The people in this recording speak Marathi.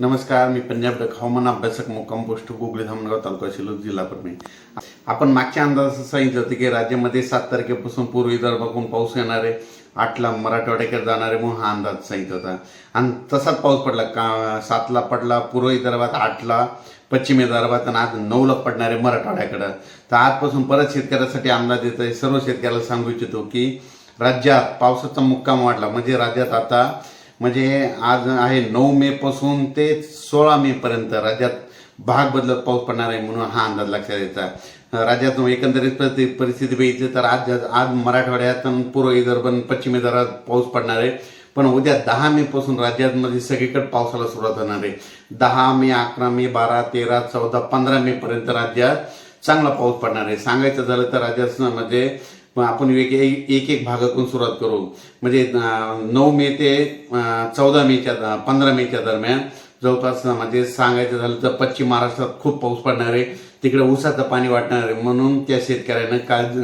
नमस्कार मी पंजाब डक हवामान अभ्यासक मुक्काम पोस्ट गोगळे धामणगाव तालुका शिलोक जिल्हा परभणी. आपण मागच्या अंदाजात सांगितलं होतं की राज्यामध्ये सात तारखेपासून पूर्व विदर्भाकडून पाऊस येणार आहे आठला मराठवाड्याकडे जाणार आहे म्हणून हा अंदाज सांगितला होता. आणि तसाच पाऊस पडला का सातला पडला पूर्व विदर्भात आठला पश्चिम विदर्भात आणि आज नऊला पडणार आहे मराठवाड्याकडं. तर आजपासून परत शेतकऱ्यासाठी अंदाज येत आहे सर्व शेतकऱ्याला सांगू इच्छितो की राज्यात पावसाचा मुक्काम वाढला म्हणजे राज्यात आता म्हणजे आज आहे नऊ मे पासून ते सोळा मे पर्यंत राज्यात भाग बदलत पाऊस पडणार आहे म्हणून हा अंदाज लक्षात यायचा राज्यात एकंदरीत परिस्थिती परिस्थिती बघितली तर आज आज मराठवाड्यात पूर्व विदर्भ पश्चिम विदर्भात पाऊस पडणार आहे. पण उद्या दहा मे पासून राज्यामध्ये सगळीकडे पावसाला सुरुवात होणार आहे. दहा मे अकरा मे बारा तेरा चौदा पंधरा मे पर्यंत राज्यात चांगला पाऊस पडणार आहे. सांगायचं झालं तर राज्यात म्हणजे मग आपण एक एक एक भागातून सुरुवात करू. म्हणजे नऊ मे ते चौदा मेच्या पंधरा मेच्या दरम्यान. जवळपास म्हणजे सांगायचं झालं तर पश्चिम महाराष्ट्रात खूप पाऊस पडणार आहे. तिकडे ऊसाचं पाणी वाटणार आहे. म्हणून त्या शेतकऱ्यानं काळजी